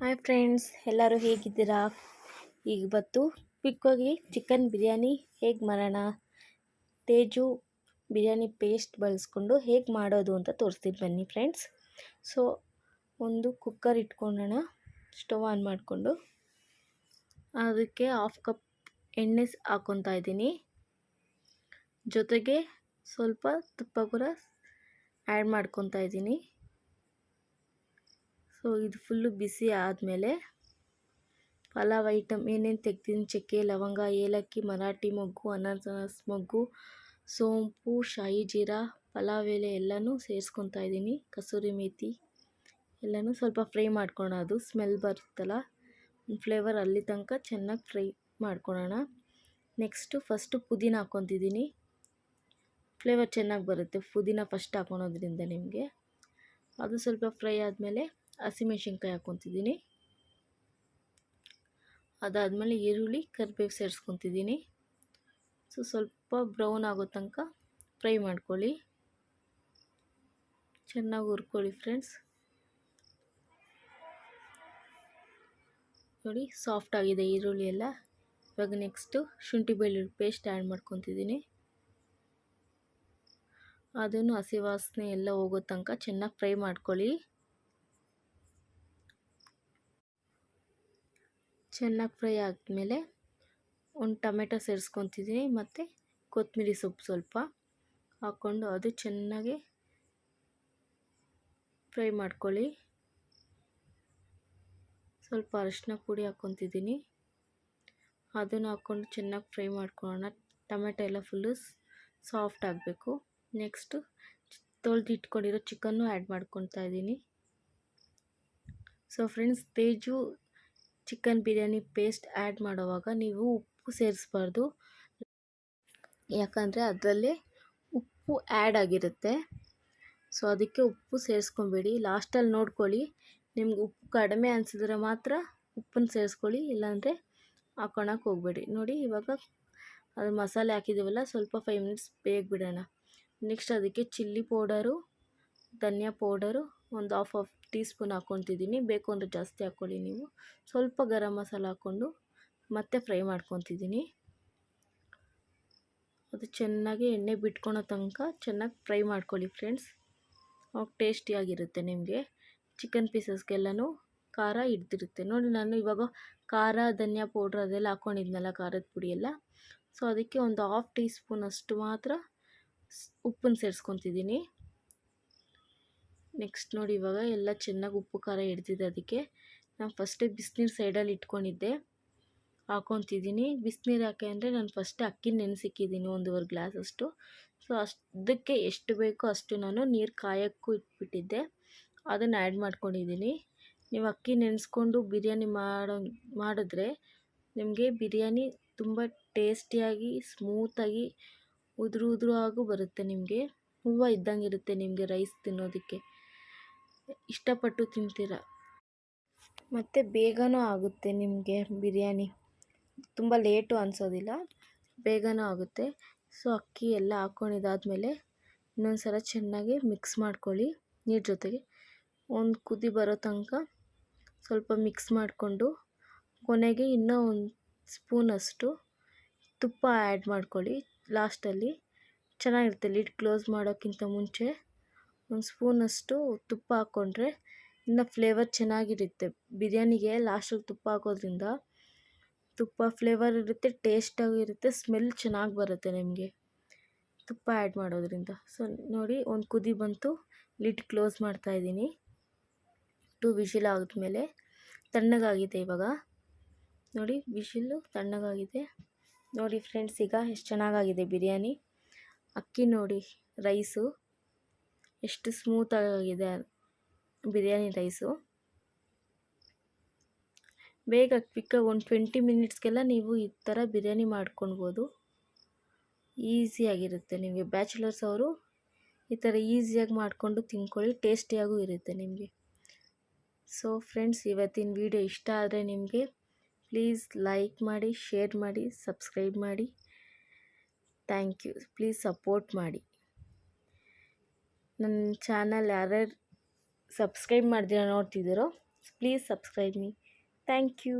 Hi friends ಎಲ್ಲರೂ ಹೇಗಿದ್ದೀರಾ? ಈಗ ಬತ್ತು ಕ್ವಿಕ್ಕಾಗಿ ಚಿಕನ್ ಬಿರಿಯಾನಿ ಹೇಗೆ ಮಾಡೋಣ? ತೇಜು ಬಿರಿಯಾನಿ ಪೇಸ್ಟ್ ಬಳಸ್ಕೊಂಡು ಹೇಗೆ ಮಾಡೋದು ಅಂತ ತೋರಿಸ್ತೀನಿ ಬನ್ನಿ ಫ್ರೆಂಡ್ಸ್ ಸೊ ಒಂದು ಕುಕ್ಕರ್ ಇಟ್ಕೊಂಡೋಣ ಸ್ಟವ್ ಆನ್ ಮಾಡಿಕೊಂಡು. ಅದಕ್ಕೆ ಹಾಫ್ ಕಪ್ ಎಣ್ಣೆ ಹಾಕ್ಕೊತಾ ಇದ್ದೀನಿ. ಜೊತೆಗೆ ಸ್ವಲ್ಪ ತುಪ್ಪ ಕೂಡ ಆ್ಯಡ್ ಮಾಡ್ಕೊತಾ ಇದ್ದೀನಿ. ಸೊ, ಇದು ಫುಲ್ಲು ಬಿಸಿ ಆದಮೇಲೆ ಪಲಾವ್ ಐಟಮ್ ಏನೇನು ತೆಗ್ದಿದ್ದೀನಿ ಚಕ್ಕೆ, ಲವಂಗ, ಏಲಕ್ಕಿ, ಮರಾಠಿ ಮೊಗ್ಗು, ಅನಾನಸ್ ಮೊಗ್ಗು, ಸೋಂಪು, ಶಾಯಿ ಜೀರಾ, ಪಲಾವ್ ಎಲೆ ಎಲ್ಲನೂ ಸೇರಿಸ್ಕೊತಾ ಇದ್ದೀನಿ. ಕಸೂರಿ ಮೇಥಿ ಎಲ್ಲನೂ ಸ್ವಲ್ಪ ಫ್ರೈ ಮಾಡ್ಕೊಳೋದು ಸ್ಮೆಲ್ ಬರುತ್ತಲ್ಲ ಫ್ಲೇವರ್ ಅಲ್ಲಿ ತನಕ ಚೆನ್ನಾಗಿ ಫ್ರೈ ಮಾಡ್ಕೊಳೋಣ. ನೆಕ್ಸ್ಟು ಫಸ್ಟು ಪುದೀನ ಹಾಕ್ಕೊತಿದ್ದೀನಿ. ಫ್ಲೇವರ್ ಚೆನ್ನಾಗಿ ಬರುತ್ತೆ, ಪುದೀನ ಫಸ್ಟ್ ಹಾಕೊಳೋದ್ರಿಂದ ನಿಮಗೆ. ಅದು ಸ್ವಲ್ಪ ಫ್ರೈ ಆದಮೇಲೆ ಹಸಿಮೆಣ್ಸಿನ್ಕಾಯಿ ಹಾಕ್ಕೊತಿದ್ದೀನಿ. ಅದಾದಮೇಲೆ ಈರುಳ್ಳಿ, ಕರಿಬೇವು ಸೇರಿಸ್ಕೊತಿದ್ದೀನಿ. ಸೊ, ಸ್ವಲ್ಪ ಬ್ರೌನ್ ಆಗೋ ತನಕ ಫ್ರೈ ಮಾಡ್ಕೊಳ್ಳಿ. ಚೆನ್ನಾಗಿ ಹುರ್ಕೊಳ್ಳಿ ಫ್ರೆಂಡ್ಸ್. ನೋಡಿ, ಸಾಫ್ಟ್ ಆಗಿದೆ ಈರುಳ್ಳಿ ಎಲ್ಲ. ಇವಾಗ ನೆಕ್ಸ್ಟು ಶುಂಠಿ ಬೆಳ್ಳುಳ್ಳಿ ಪೇಸ್ಟ್ ಆ್ಯಡ್ ಮಾಡ್ಕೊತಿದ್ದೀನಿ. ಅದನ್ನು ಹಸಿ ವಾಸನೆ ಎಲ್ಲ ಹೋಗೋ ತನಕ ಚೆನ್ನಾಗಿ ಫ್ರೈ ಮಾಡ್ಕೊಳ್ಳಿ. ಚೆನ್ನಾಗಿ ಫ್ರೈ ಆದಮೇಲೆ ಒಂದು ಟೊಮೆಟೊ ಸೇರಿಸ್ಕೊತಿದ್ದೀನಿ ಮತ್ತು ಕೊತ್ತಂಬರಿ ಸೊಪ್ಪು ಸ್ವಲ್ಪ ಹಾಕ್ಕೊಂಡು ಅದು ಚೆನ್ನಾಗಿ ಫ್ರೈ ಮಾಡ್ಕೊಳ್ಳಿ. ಸ್ವಲ್ಪ ಅರಿಶಿನ ಪುಡಿ ಹಾಕ್ಕೊತಿದ್ದೀನಿ ಅದನ್ನು ಹಾಕ್ಕೊಂಡು ಚೆನ್ನಾಗಿ ಫ್ರೈ ಮಾಡ್ಕೊಳ್ಳೋಣ. ಟೊಮೆಟೊ ಎಲ್ಲ ಫುಲ್ಲು ಸಾಫ್ಟ್ ಆಗಬೇಕು. ನೆಕ್ಸ್ಟು ತೊಳೆದು ಇಟ್ಕೊಂಡಿರೋ ಚಿಕನ್ನು ಆ್ಯಡ್ ಮಾಡ್ಕೊತಾ ಇದ್ದೀನಿ so friends, Teju chicken biryani paste add ಮಾಡುವಾಗ ನೀವು ಉಪ್ಪು ಸೇರಿಸ್ಬಾರ್ದು. ಯಾಕಂದರೆ ಅದರಲ್ಲಿ ಉಪ್ಪು ಆ್ಯಡ್ ಆಗಿರುತ್ತೆ. ಸೊ, ಅದಕ್ಕೆ ಉಪ್ಪು ಸೇರಿಸ್ಕೊಬೇಡಿ. ಲಾಸ್ಟಲ್ಲಿ ನೋಡ್ಕೊಳ್ಳಿ. ನಿಮ್ಗೆ ಉಪ್ಪು ಕಡಿಮೆ ಅನಿಸಿದ್ರೆ ಮಾತ್ರ ಉಪ್ಪನ್ನು ಸೇರಿಸ್ಕೊಳ್ಳಿ. ಇಲ್ಲಾಂದರೆ ಹಾಕೊಳಕ್ಕೆ ಹೋಗಬೇಡಿ. ನೋಡಿ, ಇವಾಗ ಅದು ಮಸಾಲೆ ಹಾಕಿದ್ದೀವಲ್ಲ, ಸ್ವಲ್ಪ ಫೈವ್ ಮಿನಿಟ್ಸ್ ಬೇಗ ಬಿಡೋಣ ನೆಕ್ಸ್ಟ್ ಅದಕ್ಕೆ ಚಿಲ್ಲಿ ಪೌಡರು ಧನಿಯಾ ಪೌಡರು ಒಂದು ಹಾಫ್ ಆಫ್ ಟೀ ಸ್ಪೂನ್ ಹಾಕ್ಕೊತಿದ್ದೀನಿ. ಬೇಕು ಅಂದರೆ ಜಾಸ್ತಿ ಹಾಕ್ಕೊಳ್ಳಿ ನೀವು. ಸ್ವಲ್ಪ ಗರಂ ಮಸಾಲ ಹಾಕ್ಕೊಂಡು ಮತ್ತೆ ಫ್ರೈ ಮಾಡ್ಕೊತಿದ್ದೀನಿ. ಅದು ಚೆನ್ನಾಗಿ ಎಣ್ಣೆ ಬಿಟ್ಕೊಳೋ ತನಕ ಚೆನ್ನಾಗಿ ಫ್ರೈ ಮಾಡ್ಕೊಳ್ಳಿ ಫ್ರೆಂಡ್ಸ್ ಅವಾಗ ಟೇಸ್ಟಿಯಾಗಿರುತ್ತೆ ನಿಮಗೆ. ಚಿಕನ್ ಪೀಸಸ್ಗೆಲ್ಲನೂ ಖಾರ ಹಿಡ್ದಿರುತ್ತೆ. ನೋಡಿ ನಾನು ಇವಾಗ ಖಾರ, ಧನಿಯಾ ಪೌಡ್ರ್ ಅದೆಲ್ಲ ಹಾಕ್ಕೊಂಡಿದ್ನಲ್ಲ ಖಾರದ ಪುಡಿ ಎಲ್ಲ. ಸೊ ಅದಕ್ಕೆ ಒಂದು ಹಾಫ್ ಟೀ ಸ್ಪೂನ್ ಅಷ್ಟು ಮಾತ್ರ ಉಪ್ಪನ್ನು ಸೇರಿಸ್ಕೊತಿದ್ದೀನಿ. ನೆಕ್ಸ್ಟ್ ನೋಡಿ ಇವಾಗ ಎಲ್ಲ ಚೆನ್ನಾಗಿ ಉಪ್ಪು, ಖಾರ ಹಿಡ್ದಿದೆ ಅದಕ್ಕೆ. ನಾನು ಫಸ್ಟೇ ಬಿಸಿನೀರು ಸೈಡಲ್ಲಿ ಇಟ್ಕೊಂಡಿದ್ದೆ. ಹಾಕೊತಿದ್ದೀನಿ ಬಿಸಿನೀರು ಹಾಕಿ ಅಂದರೆ ನಾನು ಫಸ್ಟೇ ಅಕ್ಕಿ ನೆನೆಸಿಕ್ಕಿದ್ದೀನಿ ಒಂದೂವರೆ ಗ್ಲಾಸಷ್ಟು. ಸೊ ಅಷ್ಟಕ್ಕೆ ಎಷ್ಟು ಬೇಕೋ ಅಷ್ಟು ನಾನು ನೀರು ಕಾಯೋಕ್ಕೂ ಇಟ್ಬಿಟ್ಟಿದ್ದೆ. ಅದನ್ನು ಆ್ಯಡ್ ಮಾಡ್ಕೊಂಡಿದ್ದೀನಿ ನೀವು ಅಕ್ಕಿ ನೆನೆಸ್ಕೊಂಡು ಬಿರಿಯಾನಿ ಮಾಡೋ, ಮಾಡಿದ್ರೆ ನಿಮಗೆ ಬಿರಿಯಾನಿ ತುಂಬ ಟೇಸ್ಟಿಯಾಗಿ ಸ್ಮೂತಾಗಿ ಉದುರು ಉದುರು ಆಗು ಬರುತ್ತೆ ನಿಮಗೆ. ಹೂವು ಇದ್ದಂಗೆ ಇರುತ್ತೆ ನಿಮಗೆ ರೈಸ್ ತಿನ್ನೋದಕ್ಕೆ. ಇಷ್ಟಪಟ್ಟು ತಿಂತೀರ? ಮತ್ತು ಬೇಗನೂ ಆಗುತ್ತೆ ನಿಮಗೆ ಬಿರಿಯಾನಿ. ತುಂಬ ಲೇಟು ಅನಿಸೋದಿಲ್ಲ. ಬೇಗನೂ ಆಗುತ್ತೆ. ಸೊ, ಅಕ್ಕಿ ಎಲ್ಲ ಹಾಕ್ಕೊಂಡಿದ್ದಾದಮೇಲೆ ಇನ್ನೊಂದು ಸಲ ಚೆನ್ನಾಗಿ ಮಿಕ್ಸ್ ಮಾಡ್ಕೊಳ್ಳಿ ನೀರು ಜೊತೆಗೆ. ಒಂದು ಕುದಿ ಬರೋ ತನಕ ಸ್ವಲ್ಪ ಮಿಕ್ಸ್ ಮಾಡಿಕೊಂಡು ಕೊನೆಗೆ ಇನ್ನೂ ಒಂದು ಸ್ಪೂನಷ್ಟು ತುಪ್ಪ ಆ್ಯಡ್ ಮಾಡ್ಕೊಳ್ಳಿ. ಲಾಸ್ಟಲ್ಲಿ ಚೆನ್ನಾಗಿರುತ್ತೆ. ಲಿಡ್ ಕ್ಲೋಸ್ ಮಾಡೋಕ್ಕಿಂತ ಮುಂಚೆ ಒಂದು ಸ್ಪೂನಷ್ಟು ತುಪ್ಪ ಹಾಕ್ಕೊಂಡ್ರೆ ಇನ್ನು ಫ್ಲೇವರ್ ಚೆನ್ನಾಗಿರುತ್ತೆ. ಬಿರಿಯಾನಿಗೆ ಲಾಸ್ಟಲ್ಲಿ ತುಪ್ಪ ಹಾಕೋದ್ರಿಂದ ತುಪ್ಪ ಫ್ಲೇವರ್ ಇರುತ್ತೆ, ಟೇಸ್ಟಾಗೂ ಇರುತ್ತೆ, ಸ್ಮೆಲ್ ಚೆನ್ನಾಗಿ ಬರುತ್ತೆ ನಿಮಗೆ. ತುಪ್ಪ ಆ್ಯಡ್ ಮಾಡೋದ್ರಿಂದ. ಸೊ, ನೋಡಿ, ಒಂದು ಕುದಿ ಬಂತು. ಲಿಡ್ ಕ್ಲೋಸ್ ಮಾಡ್ತಾಯಿದ್ದೀನಿ ಟು ವಿಶಿಲ್ ಆದಮೇಲೆ ತಣ್ಣಗಾಗಿದೆ ಇವಾಗ. ನೋಡಿ ವಿಶಿಲ್ಲು ತಣ್ಣಗಾಗಿದೆ. ನೋಡಿ, ಫ್ರೆಂಡ್ಸ್, ಈಗ ಎಷ್ಟು ಚೆನ್ನಾಗಾಗಿದೆ ಬಿರಿಯಾನಿ. ಅಕ್ಕಿ ನೋಡಿ, ರೈಸು. ಎಷ್ಟು ಸ್ಮೂತಾಗಿದೆ ಬಿರಿಯಾನಿ ರೈಸು. ಬೇಗ ಕ್ವಿಕ್ಕಾಗಿ ಒಂದು ಟ್ವೆಂಟಿ ಮಿನಿಟ್ಸ್ಗೆಲ್ಲ ನೀವು ಈ ಥರ ಬಿರಿಯಾನಿ ಮಾಡ್ಕೊಳ್ಬೋದು. ಈಸಿಯಾಗಿರುತ್ತೆ ನಿಮಗೆ. ಬ್ಯಾಚುಲರ್ಸ್ ಅವರು ಈ ಥರ ಈಸಿಯಾಗಿ ಮಾಡಿಕೊಂಡು ತಿನ್ಕೊಳ್ಳಿ ಟೇಸ್ಟಿಯಾಗೂ ಇರುತ್ತೆ ನಿಮಗೆ. ಸೊ ಫ್ರೆಂಡ್ಸ್ ಇವತ್ತಿನ ವಿಡಿಯೋ ಇಷ್ಟ ಆದರೆ ನಿಮಗೆ ಪ್ಲೀಸ್ ಲೈಕ್ ಮಾಡಿ ಶೇರ್ ಮಾಡಿ ಸಬ್ಸ್ಕ್ರೈಬ್ ಮಾಡಿ. ಥ್ಯಾಂಕ್ ಯು ಪ್ಲೀಸ್ ಸಪೋರ್ಟ್ ಮಾಡಿ. ನನ್ನ ಚಾನಲ್ ಯಾರ್ಯಾರು ಸಬ್ಸ್ಕ್ರೈಬ್ ಮಾಡ್ದಿರ ನೋಡ್ತಿದ್ದೀರೋ please subscribe me thank you